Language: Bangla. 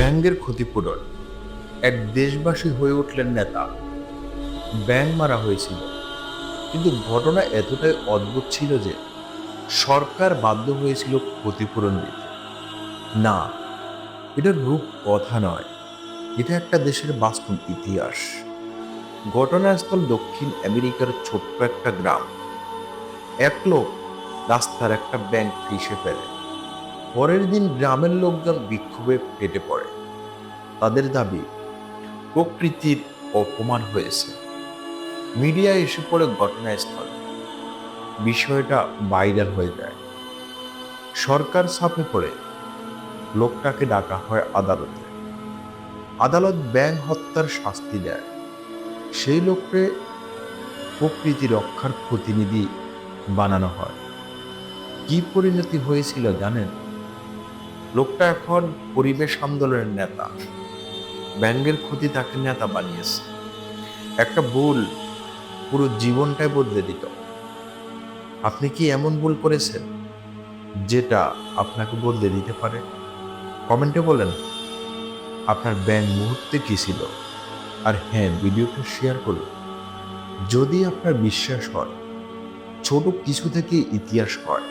ব্যাঙ্গের ক্ষতিপূরণ। এক দেশবাসী হয়ে উঠলেন নেতা। ব্যাং মারা হয়েছিল। কিন্তু ঘটনা এতটাই অদ্ভুত ছিল যে সরকার বাধ্য হয়েছিল ক্ষতিপূরণ দিতে। না, এটা রূপ কথা নয়। এটা একটা দেশের বাস্তব ইতিহাস। ঘটনাস্থল দক্ষিণ আমেরিকার ছোট্ট একটা গ্রাম। এক লোক রাস্তার একটা ব্যাংক ফিসে ফেলে। পরের দিন গ্রামের লোকজন বিক্ষোভে ফেটে পড়ে। তাদের দাবি, প্রকৃতির অপমান হয়েছে। মিডিয়া এসে পড়ে ঘটনাস্থলে। বিষয়টা ভাইরাল হয়ে যায়। সরকার ছাপে পড়ে। লোকটাকে ডাকা হয় আদালতে। আদালত ব্যাংক হত্যার শাস্তি দেয়। সেই লোককে প্রকৃতি রক্ষার প্রতিনিধি বানানো হয়। কি পরিণতি হয়েছিল জানেন? লোকটা এখন পরিবেশ আন্দোলনের নেতা। ব্যাঙ্গের ক্ষতি তাকে নেতা বানিয়েছে। একটা ভুল পুরো জীবনটাই বদলে দিত। আপনি কি এমন ভুল করেছেন যেটা আপনাকে বদলে দিতে পারে? কমেন্টে বলেন। আপনার ব্যাংক মুহূর্তে কি ছিল? আর হ্যাঁ ভিডিওটা শেয়ার করুন। যদি আপনার বিশ্বাস হয়, ছোট কিছু থেকে ইতিহাস হয়।